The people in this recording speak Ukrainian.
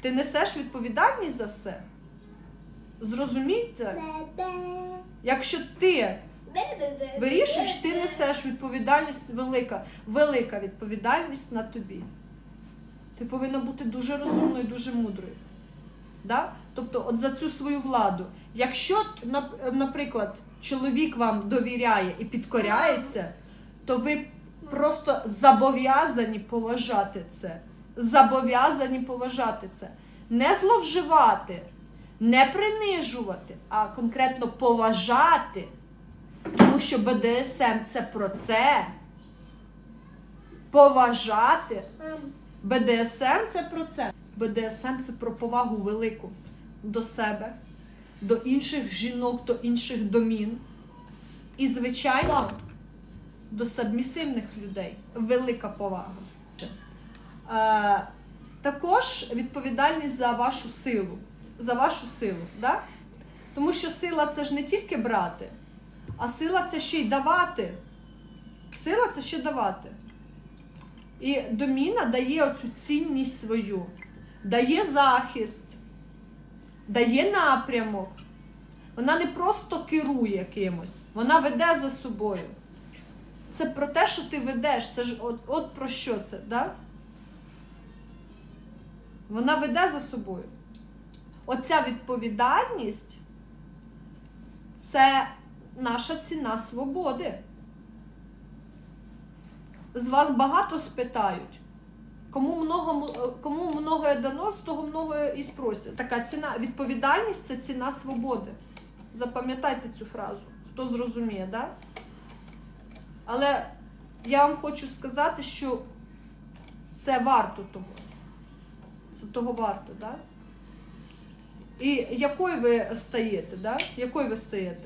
Ти несеш відповідальність за все. Зрозумійте, якщо ти вирішуєш, ти несеш відповідальність велика, велика відповідальність на тобі. Ти повинна бути дуже розумною, дуже мудрою. Да? Тобто, от за цю свою владу. Якщо, наприклад, чоловік вам довіряє і підкоряється, то ви просто зобов'язані поважати це. Зобов'язані поважати це. Не зловживати, не принижувати, а конкретно поважати. Тому що БДСМ це про це. Поважати. БДСМ це про це. БДСМ це про повагу велику до себе, до інших жінок, до інших домін. І, звичайно, до сабмісивних людей. Велика повага. Е, також відповідальність за вашу силу. За вашу силу. Да? Тому що сила це ж не тільки брати, а сила це ще й давати. Сила це ще давати. І доміна дає оцю цінність свою, дає захист, дає напрямок. Вона не просто керує кимось, вона веде за собою. Це про те, що ти ведеш. Це ж от, от про що це, да? Вона веде за собою. Оця відповідальність це наша ціна свободи. З вас багато спитають. Кому много, кому многое дано, з того многое і спросять. Така ціна, відповідальність це ціна свободи. Запам'ятайте цю фразу, хто зрозуміє, да? Але я вам хочу сказати, що це варто того. Це того варто, да? І якою ви стаєте, да? Якою ви стаєте?